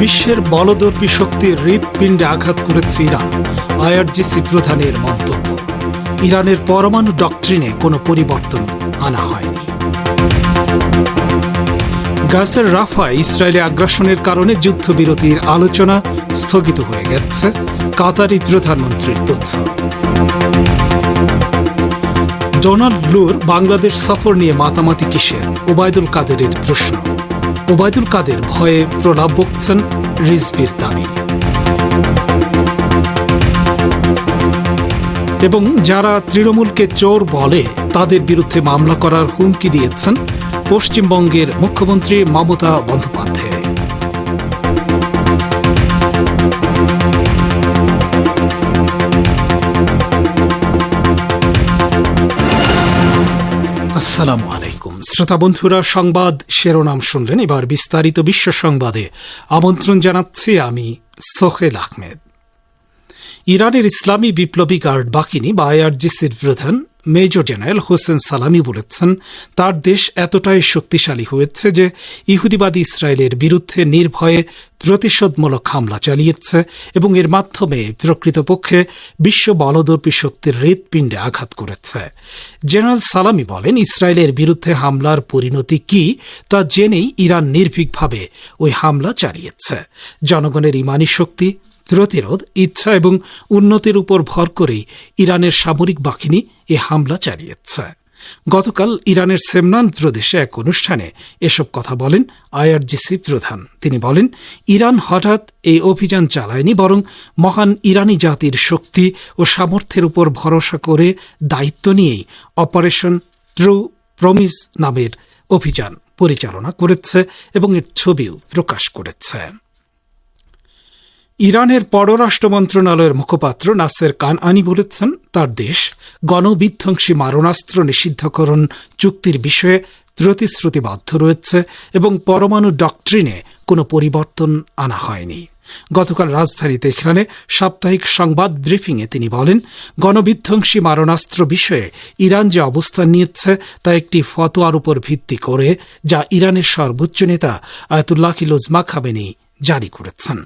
বিশ্বের বলদর্পী শক্তির হৃৎপিণ্ডে আঘাত করেছে ইরান, আইআরজিসি প্রধানের মন্তব্য। ইরানের পরমাণু ডকট্রিনে কোনো পরিবর্তন আনা হয়নি। গাজের রাফা ইসরায়েলে আগ্রাসনের কারণে যুদ্ধবিরতির আলোচনা স্থগিত হয়ে গেছে কাতারি প্রধানমন্ত্রীর তথ্য। ডোনাল্ড লুর বাংলাদেশ সফর নিয়ে মাতামাতি কিসের, ওবায়দুল কাদেরের প্রশ্ন। ওবায়দুল কাদের ভয়ে প্রলাপ বকছেন রিজবির দাবি। এবং যারা তৃণমূলকে চোর বলে, তাদের বিরুদ্ধে মামলা করার হুমকি দিয়েছেন পশ্চিমবঙ্গের মুখ্যমন্ত্রী মমতা বন্দ্যোপাধ্যায়। আসসালামু শ্রোতা বন্ধুরা সংবাদ শিরোনাম শুনলেন। এবার বিস্তারিত বিশ্ব সংবাদে আমন্ত্রণ জানাচ্ছি আমি সোহেল আহমেদ। ইরানের ইসলামী বিপ্লবী গার্ড বাহিনী বা আইআরজিসির প্রধান মেজর জেনারেল হোসেন সালামি বলেছেন, তার দেশ এতটাই শক্তিশালী হয়েছে যে ইহুদিবাদী ইসরায়েলের বিরুদ্ধে নির্ভয়ে প্রতিশোধমূলক হামলা চালিয়েছে এবং এর মাধ্যমে প্রকৃতপক্ষে বিশ্ব বলদর্পী শক্তির হৃৎপিণ্ডে আঘাত করেছে। জেনারেল সালামি বলেন, ইসরায়েলের বিরুদ্ধে হামলার পরিণতি কি তা জেনেই ইরান নির্ভীকভাবে ওই হামলা চালিয়েছে। জনগণের ইমানি শক্তি প্রতিরোধ, ইচ্ছা এবং উন্নতির উপর ভর করেই ইরানের সামরিক বাহিনী এ হামলা চালিয়েছে। গতকাল ইরানের সেমনান প্রদেশে এক অনুষ্ঠানে এসব কথা বলেন আইআরজিসি প্রধান। তিনি বলেন, ইরান হঠাৎ এই অভিযান চালায়নি, বরং মহান ইরানি জাতির শক্তি ও সামর্থ্যের উপর ভরসা করে দায়িত্ব নিয়েই অপারেশন ট্রু প্রমিস নামের অভিযান পরিচালনা করেছে এবং এর ছবিও প্রকাশ করেছে। ইরানের পররাষ্ট্র মন্ত্রণালয়ের মুখপাত্র নাসের কানআনি বলেছেন, তার দেশ গণবিধ্বংসী মারণাস্ত্র নিষিদ্ধকরণ চুক্তির বিষয়ে প্রতিশ্রুতিবদ্ধ রয়েছে এবং পরমাণু ডকট্রিনে কোনো পরিবর্তন আনা হয়নি। গতকাল রাজধানী তেহরানে সাপ্তাহিক সংবাদ ব্রিফিংয়ে তিনি বলেন, গণবিধ্বংসী মারণাস্ত্র বিষয়ে ইরান যে অবস্থান নিয়েছে তা একটি ফতোয়ার উপর ভিত্তি করে, যা ইরানের সর্বোচ্চ নেতা আয়তুল্লাহ কিলোজমা খাবেনি জারি করেছেন।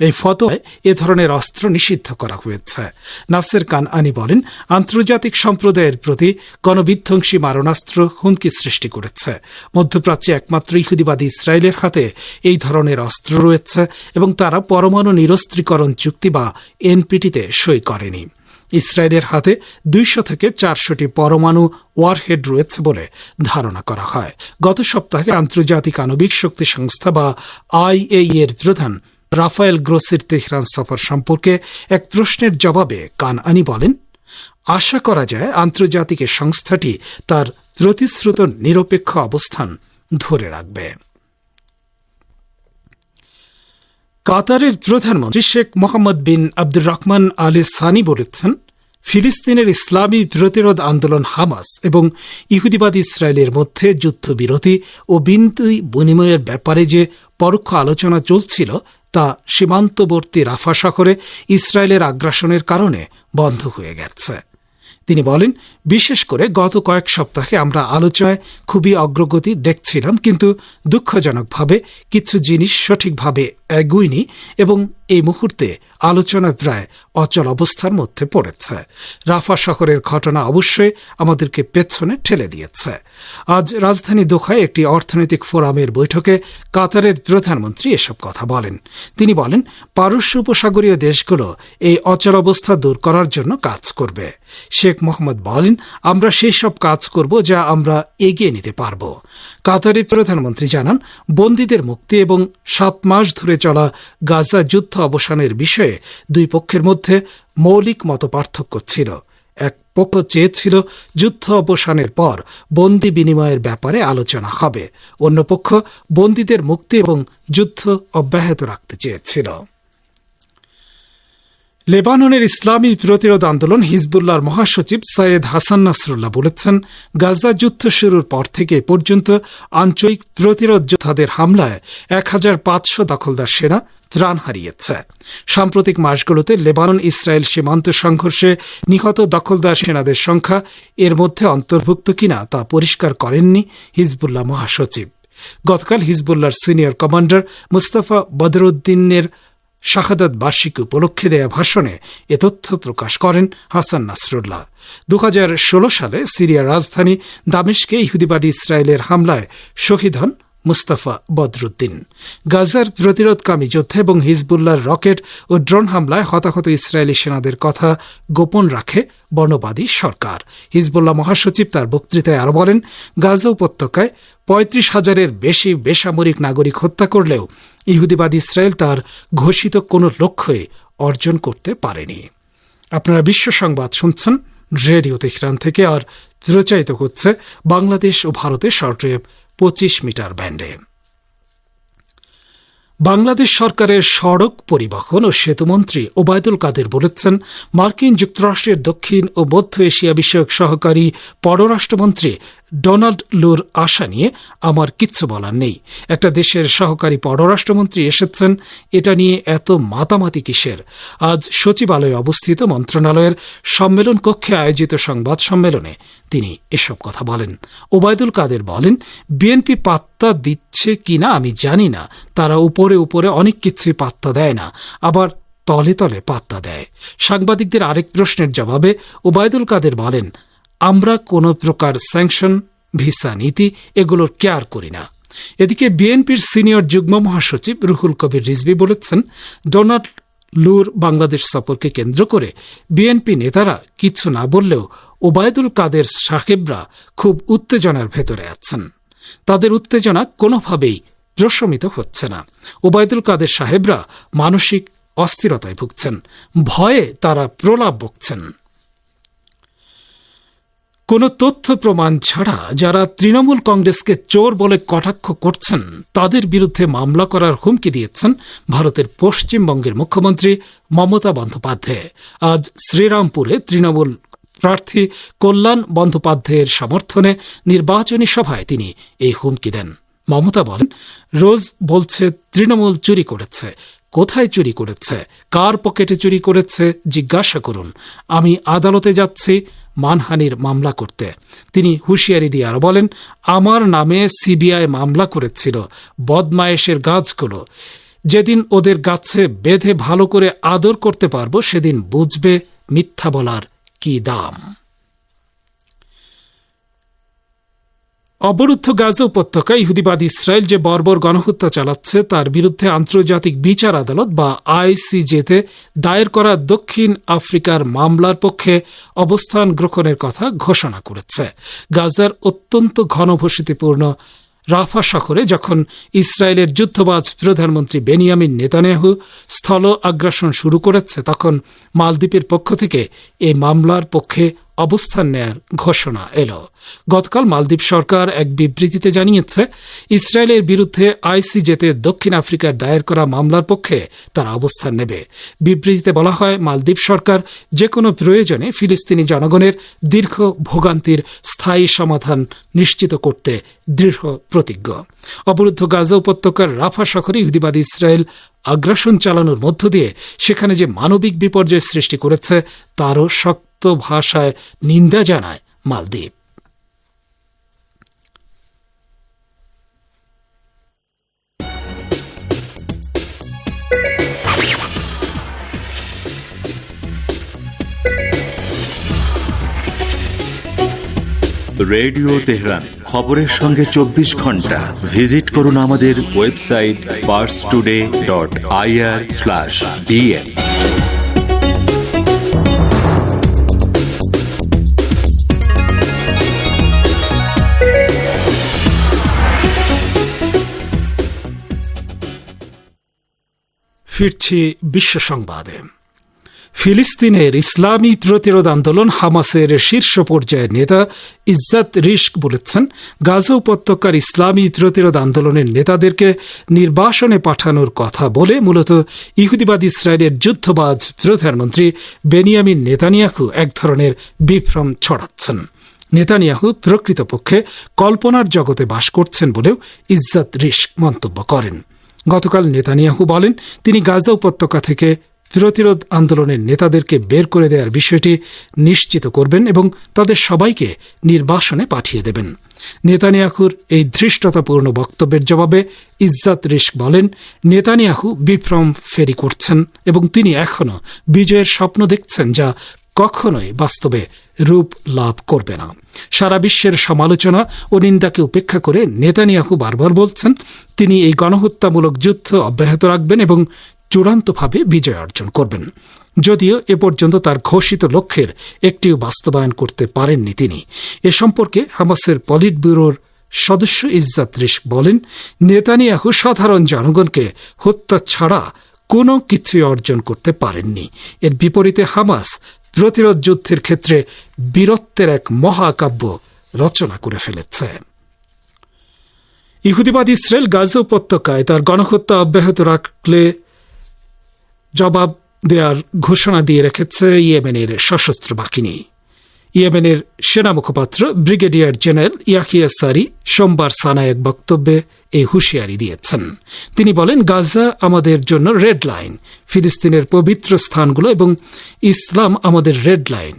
এই ফতোয়ায় এ ধরনের অস্ত্র নিষিদ্ধ করা হয়েছে। নাসের কান আনি বলেন, আন্তর্জাতিক সম্প্রদায়ের প্রতি গণবিধ্বংসী মারণাস্ত্র হুমকি সৃষ্টি করেছে। মধ্যপ্রাচ্যে একমাত্র ইহুদিবাদী ইসরায়েলের হাতে এই ধরনের অস্ত্র রয়েছে এবং তারা পরমাণু নিরস্ত্রীকরণ চুক্তি বা এনপিটিতে সই করেনি। ইসরায়েলের হাতে দুইশো থেকে চারশোটি পরমাণু ওয়ারহেড রয়েছে বলে ধারণা করা হয়। গত সপ্তাহে আন্তর্জাতিক আণবিক শক্তি সংস্থা বা আইএই এর প্রধান রাফায়েল গ্রোসির তেহরান সফর সম্পর্কে এক প্রশ্নের জবাবে কান আনি বলেন, আশা করা যায় আন্তর্জাতিক সংস্থাটি তার প্রতিশ্রুত নিরপেক্ষ অবস্থান ধরে রাখবে। কাতারের প্রধানমন্ত্রী শেখ মোহাম্মদ বিন আব্দুর রহমান আলী সানি বলেছেন, ফিলিস্তিনের ইসলামী প্রতিরোধ আন্দোলন হামাস এবং ইহুদিবাদী ইসরায়েলের মধ্যে যুদ্ধবিরতি ও বিন্তি বিনিময়ের ব্যাপারে যে পরোক্ষ আলোচনা চলছিল তা সীমান্তবর্তী রাফা শহরে ইসরায়েলের আগ্রাসনের কারণে বন্ধ হয়ে গেছে। তিনি বলেন, বিশেষ করে গত কয়েক সপ্তাহে আমরা আলোচনায় খুবই অগ্রগতি দেখছিলাম, কিন্তু দুঃখজনকভাবে কিছু জিনিস সঠিকভাবে এগুইনি এবং এই মুহূর্তে আলোচনা প্রায় অচল অবস্থার মধ্যে পড়েছে। রাফা শহরের ঘটনা অবশ্যই আমাদেরকে পেছনে ঠেলে দিয়েছে। আজ রাজধানী দোহায় একটি অর্থনৈতিক ফোরামের বৈঠকে কাতারের প্রধানমন্ত্রী এসব কথা বলেন। তিনি বলেন, পারস্য উপসাগরীয় দেশগুলো এই অচল অবস্থা দূর করার জন্য কাজ করবে। শেখ মোহাম্মদ বলেন, আমরা সেই সব কাজ করব যা আমরা এগিয়ে নিতে পারব। কাতারের প্রধানমন্ত্রী জানান, বন্দীদের মুক্তি এবং সাত মাস ধরে চলা গাজা যুদ্ধ অবসানের বিষয়ে দুই পক্ষের মধ্যে মৌলিক মত পার্থক্য ছিল। এক পক্ষ চেয়েছিল যুদ্ধ অবসানের পর বন্দি বিনিময়ের ব্যাপারে আলোচনা হবে। অন্য পক্ষ বন্দীদের মুক্তি এবং যুদ্ধ অব্যাহত রাখতে চেয়েছিল। লেবাননের ইসলামী প্রতিরোধ আন্দোলন হিজবুল্লাহর মহাসচিব সৈয়দ হাসান নাসরুল্লাহ বলেছেন, গাজা যুদ্ধ শুরুর পর থেকে পর্যন্ত আঞ্চলিক প্রতিরোধ যোদ্ধাদের হামলায় এক হাজার পাঁচশো দখলদার সেনা প্রাণ হারিয়েছে। সাম্প্রতিক মাসগুলোতে লেবানন, ইসরায়েল সীমান্ত সংঘর্ষে নিহত দখলদার সেনাদের সংখ্যা এর মধ্যে অন্তর্ভুক্ত কিনা তা পরিষ্কার করেননি হিজবুল্লাহ মহাসচিব। গতকাল হিজবুল্লাহর সিনিয়র কমান্ডার মুস্তাফা বদরুদ্দিনের শাহাদাত বার্ষিকী উপলক্ষে দেয়া ভাষণে এ তথ্য প্রকাশ করেন হাসান নাসরুল্লাহ। দু হাজার ষোলো সালে সিরিয়ার রাজধানী দামেশকে ইহুদিবাদী ইসরায়েলের হামলায় শহীদ হন মুস্তাফা বদরুদ্দিন। গাজার প্রতিরোধকামী যোদ্ধা এবং হিজবুল্লাহর রকেট ও ড্রোন হামলায় হতাহত ইসরায়েলি সেনাদের কথা গোপন রাখে বর্ণবাদী সরকার। হিজবুল্লাহ মহাসচিব তার বক্তৃতায় আরও বলেন, গাজা উপত্যকায় পঁয়ত্রিশ হাজারের বেশি বেসামরিক নাগরিক হত্যা করলেও ইহুদিবাদ ইসরায়েল তার ঘোষিত কোনো লক্ষ্যই অর্জন করতে পারেনি। আপনারা বিশ্ব সংবাদ শুনছেন রেডিও তেহরান থেকে, আর প্রচারিত হচ্ছে বাংলাদেশ ও ভারতের শর্টওয়েভ পঁচিশ মিটার ব্যান্ডে। বাংলাদেশ সরকারের সড়ক পরিবহন ও সেতুমন্ত্রী ওবায়দুল কাদের বলেছেন, মার্কিন যুক্তরাষ্ট্রের দক্ষিণ ও মধ্য এশিয়া বিষয়ক সহকারী পররাষ্ট্রমন্ত্রী ডোনাল্ড লুর আশা নিয়ে আমার কিচ্ছু বলার নেই। একটা দেশের সহকারী পররাষ্ট্রমন্ত্রী এসেছেন, এটা নিয়ে এত মাতামাতি কিসের? আজ সচিবালয়ে অবস্থিত মন্ত্রণালয়ের সম্মেলন কক্ষে আয়োজিত সংবাদ সম্মেলনে তিনি এসব কথা বলেন। ওবায়দুল কাদের বলেন, বিএনপি পাত্তা দিচ্ছে কিনা আমি জানি না, তারা উপরে উপরে অনেক কিছুই পাত্তা দেয় না, আবার তলে তলে পাত্তা দেয়। সাংবাদিকদের আরেক প্রশ্নের জবাবে ওবায়দুল কাদের বলেন আমরা কোনো প্রকার স্যাংশন ভিসা নীতি এগুলোর কেয়ার করি না। এদিকে বিএনপির সিনিয়র যুগ্ম মহাসচিব রুহুল কবির রিজভি বলেছেন, ডোনাল্ড লুর বাংলাদেশ সফরকে কেন্দ্র করে বিএনপি নেতারা কিছু না বললেও ওবায়দুল কাদের সাহেবরা খুব উত্তেজনার ভেতরে আছেন। তাদের উত্তেজনা কোনোভাবেই প্রশমিত হচ্ছে না। ওবায়দুল কাদের সাহেবরা মানসিক অস্থিরতায় ভুগছেন, ভয়ে তারা প্রলাপ বকছেন। কোনো তথ্য প্রমাণ ছাড়া যারা তৃণমূল কংগ্রেসকে চোর বলে কটাক্ষ করছেন, তাদের বিরুদ্ধে মামলা করার হুমকি দিয়েছেন ভারতের পশ্চিমবঙ্গের মুখ্যমন্ত্রী মমতা বন্দ্যোপাধ্যায়। আজ শ্রীরামপুরে তৃণমূল প্রার্থী কল্যাণ বন্দ্যোপাধ্যায়ের সমর্থনে নির্বাচনী সভায় তিনি এই হুমকি দেন। মমতা বলেন, রোজ বলছে তৃণমূল চুরি করেছে। কোথায় চুরি করেছে? কার পকেটে চুরি করেছে? জিজ্ঞাসা করুন। আমি আদালতে যাচ্ছি মানহানির মামলা করতে। তিনি হুঁশিয়ারি দিয়ে আরও বলেন, আমার নামে সিবিআই মামলা করেছিল, বদমায়েশের গাছগুলো। যেদিন ওদের গাছে বেঁধে ভালো করে আদর করতে পারব, সেদিন বুঝবে মিথ্যা বলার কি দাম। অবরুদ্ধ গাজা উপত্যকায় ইহুদিবাদ ইসরায়েল যে বর্বর গণহত্যা চালাচ্ছে, তার বিরুদ্ধে আন্তর্জাতিক বিচার আদালত বা আইসিজেতে দায়ের করা দক্ষিণ আফ্রিকার মামলার পক্ষে অবস্থান গ্রহণের কথা ঘোষণা করেছে। গাজার অত্যন্ত ঘনবসতিপূর্ণ রাফা শহরে যখন ইসরায়েলের যুদ্ধবাজ প্রধানমন্ত্রী বেনিয়ামিন নেতানিয়াহু স্থল আগ্রাসন শুরু করেছে, তখন মালদ্বীপের পক্ষ থেকে এই মামলার পক্ষে অবস্থান নেয়ার ঘোষণা এল। গতকাল মালদ্বীপ সরকার এক বিবৃতিতে জানিয়েছে, ইসরায়েলের বিরুদ্ধে আইসিজেতে দক্ষিণ আফ্রিকার দায়ের করা মামলার পক্ষে তারা অবস্থান নেবে। বিবৃতিতে বলা হয়, মালদ্বীপ সরকার যে কোনো প্রয়োজনে ফিলিস্তিনি জনগণের দীর্ঘ ভোগান্তির স্থায়ী সমাধান নিশ্চিত করতে দৃঢ় প্রতিজ্ঞ। অবরুদ্ধ গাজা উপত্যকার রাফা শহরে ইহুদিবাদী ইসরায়েল আগ্রাসন চালানোর মধ্য দিয়ে সেখানে যে মানবিক বিপর্যয় সৃষ্টি করেছে, তারও শক্ত ভাষায় নিন্দা জানায় মালদ্বীপ। রেডিও তেহরান, খবরের সঙ্গে চব্বিশ ঘণ্টা। ভিজিট করুন আমাদের website Pars Today dot IR slash DN ফিরছি বিশ্ব সংবাদে। ফিলিস্তিনের ইসলামী প্রতিরোধ আন্দোলন হামাসের শীর্ষ পর্যায়ের নেতা ইজ্জাত রিস্ক বলেছেন, গাজা উপত্যকার ইসলামী প্রতিরোধ আন্দোলনের নেতাদেরকে নির্বাসনে পাঠানোর কথা বলে মূলত ইহুদিবাদ ইসরায়েলের যুদ্ধবাজ প্রধানমন্ত্রী বেনিয়ামিন নেতানিয়াহু এক ধরনের বিভ্রম ছড়াচ্ছেন। নেতানিয়াহু প্রকৃতপক্ষে কল্পনার জগতে বাস করছেন বলেও ইজ্জাত রিস্ক মন্তব্য করেন। গতকাল নেতানিয়াহু বলেন, তিনি গাজা উপত্যকা থেকে প্রতিরোধ আন্দোলনের নেতাদেরকে বের করে দেওয়ার বিষয়টি নিশ্চিত করবেন এবং তাদের সবাইকে নির্বাসনে পাঠিয়ে দেবেন। নেতানিয়াহুর এই ধৃষ্টতাপূর্ণ বক্তব্যের জবাবে ইজ্জাত রিস্ক বলেন, নেতানিয়াহু বিভ্রম ফেরি করছেন এবং তিনি এখনও বিজয়ের স্বপ্ন দেখছেন যা কখনোই বাস্তবে রূপ লাভ করবে না। সারা বিশ্বের সমালোচনা ও নিন্দাকে উপেক্ষা করে নেতানিয়াহু বারবার বলছেন, তিনি এই গণহত্যামূলক যুদ্ধ অব্যাহত রাখবেন এবং চূড়ান্তভাবে বিজয় অর্জন করবেন। যদিও এ পর্যন্ত তার ঘোষিত লক্ষ্যের একটিও বাস্তবায়ন করতে পারেননি তিনি। এ সম্পর্কে হামাসের পলিট ব্যুরোর সদস্য ইজ্জাত রিস্ক বলেন, নেতানিয়াহু সাধারণ জনগণকে হত্যা ছাড়া কোনো কিছুই অর্জন করতে পারেননি। এর বিপরীতে হামাস প্রতিরোধ যুদ্ধের ক্ষেত্রে বীরত্বের এক মহাকাব্য রচনা করে ফেলেছে। ইহুদিবাদ ইসরায়েল গাজা উপত্যকায় তার গণহত্যা অব্যাহত রাখলে জবাব দেওয়ার ঘোষণা দিয়ে রেখেছে ইয়েমেনের সশস্ত্র বাহিনী। ইয়েমেনের সেনা মুখপাত্র ব্রিগেডিয়ার জেনারেল ইয়াহিয়া সারি সোমবার সানায় এক বক্তব্যে এই হুঁশিয়ারি দিয়েছেন। তিনি বলেন, গাজা আমাদের জন্য রেড লাইন, ফিলিস্তিনের পবিত্র স্থানগুলো এবং ইসলাম আমাদের রেড লাইন।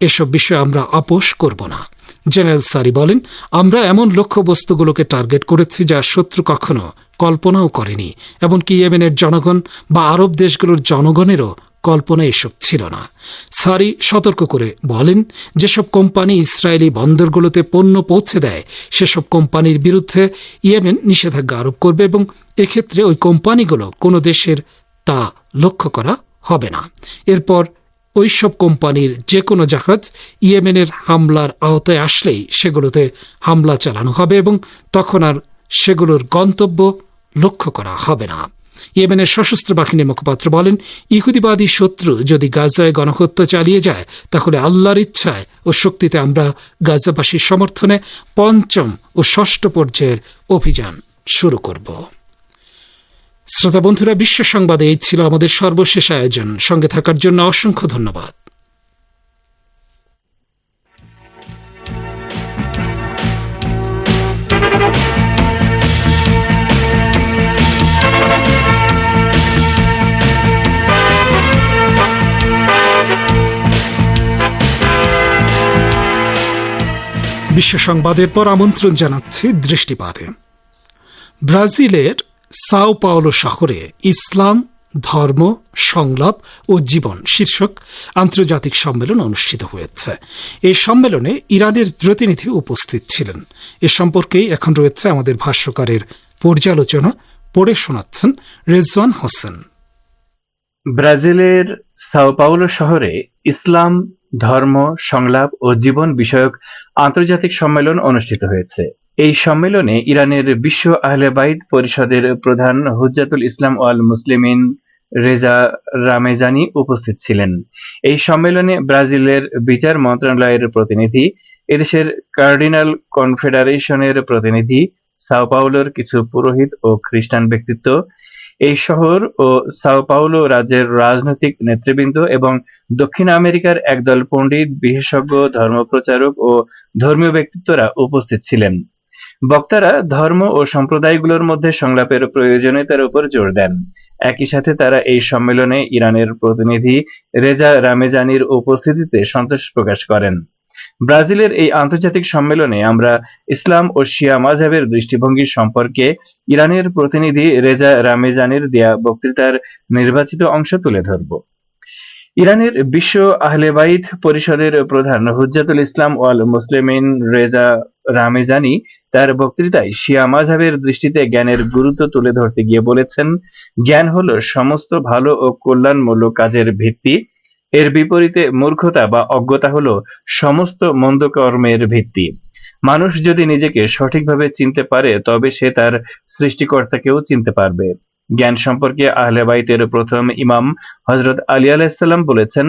এসব বিষয়ে আমরা আপোষ করব না। জেনারেল সারি বলেন, আমরা এমন লক্ষ্যবস্তুগুলোকে টার্গেট করেছি যা শত্রু কখনো কল্পনাও করেনি, এমনকি ইয়েমেনের জনগণ বা আরব দেশগুলোর জনগণেরও কল্পনা এসব ছিল না। সারি সতর্ক করে বলেন, যেসব কোম্পানি ইসরায়েলি বন্দরগুলোতে পণ্য পৌঁছে দেয়, সেসব কোম্পানির বিরুদ্ধে ইয়েমেন নিষেধাজ্ঞা আরোপ করবে এবং এক্ষেত্রে ওই কোম্পানিগুলো কোনো দেশের তা লক্ষ্য করা হবে না। এরপর ওইসব কোম্পানির যে কোনো জাহাজ ইয়েমেনের হামলার আওতায় আসলেই সেগুলোতে হামলা চালানো হবে এবং তখন আর সেগুলোর গন্তব্য লক্ষ্য করা হবে না। ইয়েমেনের সশস্ত্র বাহিনীর মুখপাত্র বলেন, ইহুদিবাদী শত্রু যদি গাজায় গণহত্যা চালিয়ে যায়, তাহলে আল্লাহর ইচ্ছায় ও শক্তিতে আমরা গাজাবাসীর সমর্থনে পঞ্চম ও ষষ্ঠ পর্যায়ের অভিযান শুরু করব। শ্রোতা বন্ধুরা, বিশ্ব সংবাদে এই ছিল আমাদের সর্বশেষ আয়োজন। সঙ্গে থাকার জন্য অসংখ্য ধন্যবাদ। বিশ্ব সংবাদের পর আমন্ত্রণ জানাচ্ছি দৃষ্টিপাতে। ব্রাজিলের সাও পাওলো শহরে ইসলাম, ধর্ম, সংলাপ ও জীবন শীর্ষক আন্তর্জাতিক সম্মেলন অনুষ্ঠিত হয়েছে। এই সম্মেলনে ইরানের প্রতিনিধি উপস্থিত ছিলেন। এ সম্পর্কেই এখন রয়েছে আমাদের ভাষ্যকারের পর্যালোচনা। পড়ে শোনাচ্ছেন রেজওয়ান হোসেন। ব্রাজিলের সাও পাওলো শহরে ইসলাম ধর্ম, সংলাপ ও জীবন বিষয়ক আন্তর্জাতিক সম্মেলন অনুষ্ঠিত হয়েছে। এই সম্মেলনে ইরানের বিশ্ব আহলে বাইত পরিষদের প্রধান হুজ্জাতুল ইসলাম ওয়াল মুসলিমিন রেজা রামেজানি উপস্থিত ছিলেন। এই সম্মেলনে ব্রাজিলের বিচার মন্ত্রণালয়ের প্রতিনিধি, এদেশের কার্ডিনাল কনফেডারেশনের প্রতিনিধি, সাও পাউলোর কিছু পুরোহিত ও খ্রিস্টান ব্যক্তিত্ব এই শহর ও সাও পাউলো রাজ্যের রাজনৈতিক নেতৃবৃন্দ এবং দক্ষিণ আমেরিকার একদল পণ্ডিত, বিশেষজ্ঞ, ধর্মপ্রচারক ও ধর্মীয় ব্যক্তিত্বরা উপস্থিত ছিলেন। বক্তারা ধর্ম ও সম্প্রদায়গুলোর মধ্যে সংলাপের প্রয়োজনীয়তার উপর জোর দেন। একই সাথে তারা এই সম্মেলনে ইরানের প্রতিনিধি রেজা রামেজানির উপস্থিতিতে সন্তোষ প্রকাশ করেন। ব্রাজিলের এই আন্তর্জাতিক সম্মেলনে আমরা ইসলাম ও শিয়া মাঝহের দৃষ্টিভঙ্গি সম্পর্কে ইরানের প্রতিনিধি রেজা রামেজানের দেয়া বক্তৃতার নির্বাচিত অংশ তুলে ধরব। ইরানের বিশ্ব আহলে বাইত পরিষদের প্রধান হুজ্জাতুল ইসলাম ওয়াল মুসলিমিন রেজা রামেজানি তার বক্তৃতায় শিয়া মাঝহের দৃষ্টিতে জ্ঞানের গুরুত্ব তুলে ধরতে গিয়ে বলেছেন, জ্ঞান হলো সমস্ত ভালো ও কল্যাণমূলক কাজের ভিত্তি। এর বিপরীতে মূর্খতা বা অজ্ঞতা হলো সমস্ত মন্দ কর্মের ভিত্তি। মানুষ যদি নিজেকে সঠিকভাবে চিনতে পারে, তবে সে তার সৃষ্টিকর্তাকেও চিনতে পারবে। জ্ঞান সম্পর্কে আহলে বাইতের প্রথম ইমাম হজরত আলী আলাইসাল্লাম বলেছেন,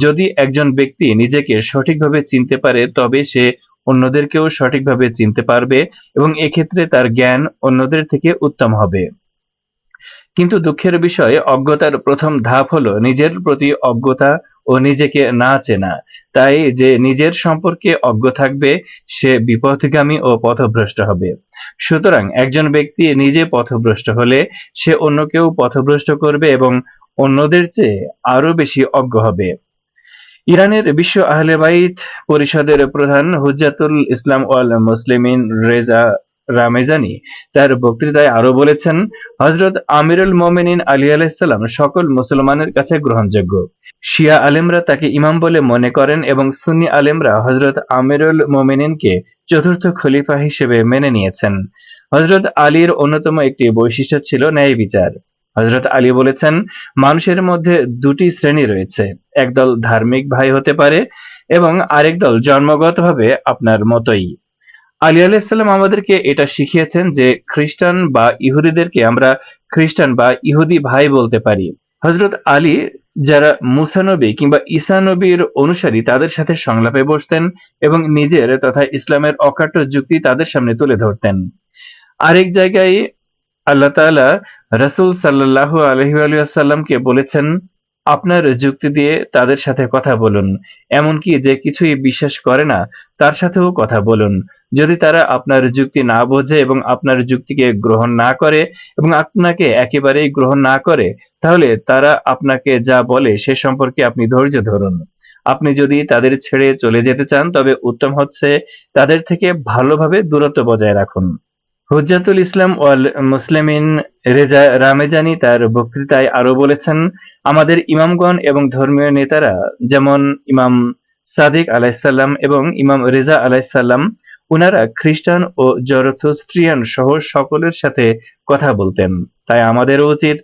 যদি একজন ব্যক্তি নিজেকে সঠিকভাবে চিনতে পারে, তবে সে অন্যদেরকেও সঠিকভাবে চিনতে পারবে এবং এক্ষেত্রে তার জ্ঞান অন্যদের থেকে উত্তম হবে। কিন্তু দুঃখের বিষয়, অজ্ঞতার প্রথম ধাপ হলো নিজের প্রতি অজ্ঞতা ও নিজেকে না চেনা। তাই যে নিজের সম্পর্কে অজ্ঞ থাকবে, সে বিপথগামী ও পথভ্রষ্ট হবে। সুতরাং একজন ব্যক্তি নিজে পথভ্রষ্ট হলে, সে অন্যকেও পথভ্রষ্ট করবে এবং অন্যদের চেয়ে আরও বেশি অজ্ঞ হবে। ইরানের বিশ্ব আহলে বাইত পরিষদের প্রধান হুজ্জাতুল ইসলাম ওয়াল মুসলিমিন রেজা রামেজানি তার বক্তৃতায় আরও বলেছেন হজরত আমিরুল মোমিনিন আলী আলাইসাল্লাম সকল মুসলমানের কাছে গ্রহণযোগ্য। শিয়া আলেমরা তাকে ইমাম বলে মনে করেন এবং সুন্নি আলেমরা হজরত আমিরুল মোমিনিনকে চতুর্থ খলিফা হিসেবে মেনে নিয়েছেন। হজরত আলীর অন্যতম একটি বৈশিষ্ট্য ছিল ন্যায় বিচার। হজরত আলী বলেছেন, মানুষের মধ্যে দুটি শ্রেণি রয়েছে, একদল ধার্মিক ভাই হতে পারে এবং আরেক দল জন্মগতভাবে আপনার মতোই। আলী আলাইসাল্লাম আমাদেরকে এটা শিখিয়েছেন যে খ্রিস্টান বা ইহুদিদেরকে আমরা খ্রিস্টান বা ইহুদি ভাই বলতে পারি। হজরত আলী যারা মুসানবী কিংবা ঈসানবীর অনুসারী তাদের সাথে সংলাপে বসতেন এবং নিজের তথা ইসলামের অকাট্য যুক্তি তাদের সামনে তুলে ধরতেন। আরেক জায়গায় আল্লাহ তাআলা রাসূল সাল্লাল্লাহু আলাইহি আসাল্লামকে বলেছেন, আপনার যুক্তি দিয়ে তাদের সাথে কথা বলুন। এমনকি যে কিছুই বিশ্বাস করে না, তার সাথেও কথা বলুন। যদি তারা আপনার যুক্তি না বোঝে এবং আপনার যুক্তিকে গ্রহণ না করে এবং আপনাকে একেবারেই গ্রহণ না করে, তাহলে তারা আপনাকে যা বলে সে সম্পর্কে আপনি ধৈর্য ধরুন। আপনি যদি তাদের ছেড়ে চলে যেতে চান, তবে উত্তম হচ্ছে তাদের থেকে ভালোভাবে দূরত্ব বজায় রাখুন। হুজ্জাতুল ইসলাম ওয়াল মুসলিমিন রেজা রামেজানি তার বক্তৃতায় আরও বলেছেন, আমাদের ইমামগণ এবং ধর্মীয় নেতারা, যেমন ইমাম সাদিক আলাইসাল্লাম এবং ইমাম রেজা আলাইসাল্লাম উনারা খ্রিস্টান ও জরথস্ট্রিয়ান সহ সকলের সাথে কথা বলতেন। তাই আমাদেরও উচিত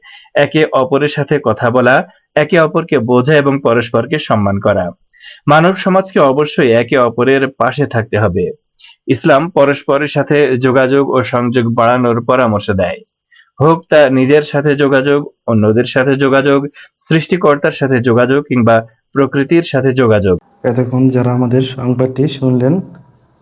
একে অপরের সাথে কথা বলা, একে অপরকে বোঝা এবং পরস্পরকে সম্মান করা। মানব সমাজকে অবশ্যই একে অপরের পাশে থাকতে হবে। ইসলাম পরস্পরের সাথে যোগাযোগ ও সংযোগ বাড়ানোর পরামর্শ দেয়। হোক তা নিজের সাথে যোগাযোগ, অন্যদের সাথে যোগাযোগ, সৃষ্টিকর্তার সাথে যোগাযোগ কিংবা প্রকৃতির সাথে যোগাযোগ। এতক্ষণ যারা আমাদের সংবাদটি শুনলেন